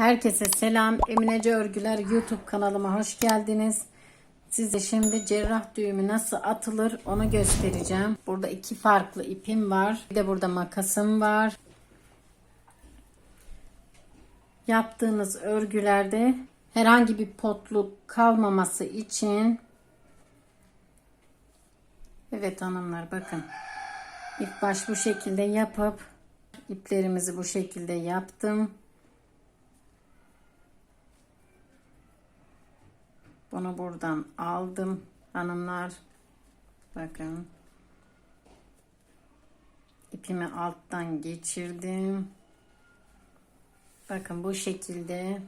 Herkese selam. Eminece Örgüler YouTube kanalıma hoş geldiniz. Size şimdi cerrah düğümü nasıl atılır onu göstereceğim. Burada iki farklı ipim var. Bir de burada makasım var. Yaptığınız örgülerde herhangi bir potluk kalmaması için Evet hanımlar bakın. İlk baş bu şekilde yapıp iplerimizi bu şekilde yaptım. Bunu buradan aldım hanımlar. Bakın. İpimi alttan geçirdim. Bakın bu şekilde.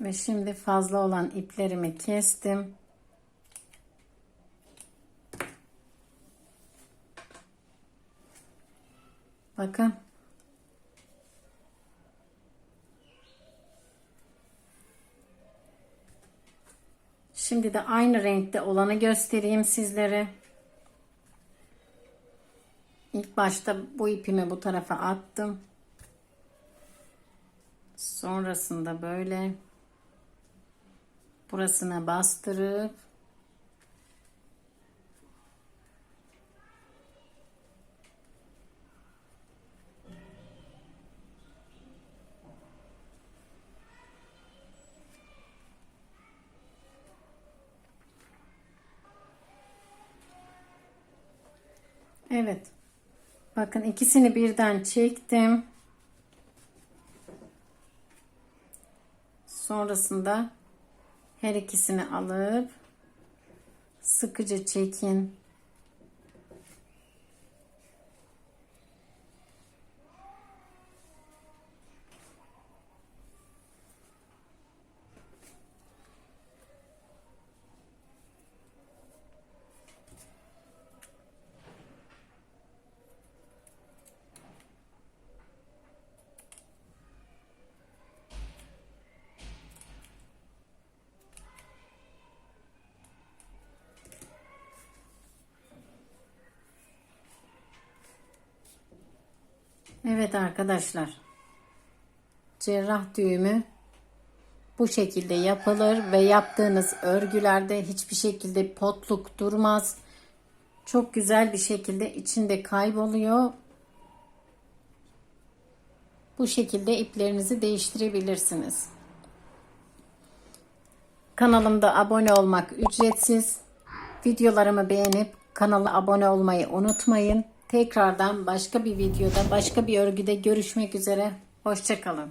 Ve şimdi fazla olan iplerimi kestim. Bakın. Şimdi de aynı renkte olanı göstereyim sizlere. İlk başta bu ipimi bu tarafa attım. Sonrasında böyle burasına bastırıp Evet. Bakın ikisini birden çektim. Sonrasında her ikisini alıp sıkıca çekin. Evet arkadaşlar. Cerrah düğümü bu şekilde yapılır ve yaptığınız örgülerde hiçbir şekilde potluk durmaz. Çok güzel bir şekilde içinde kayboluyor. Bu şekilde iplerinizi değiştirebilirsiniz. Kanalımda abone olmak ücretsiz. Videolarımı beğenip kanala abone olmayı unutmayın. Tekrardan başka bir videoda, başka bir örgüde görüşmek üzere. Hoşçakalın.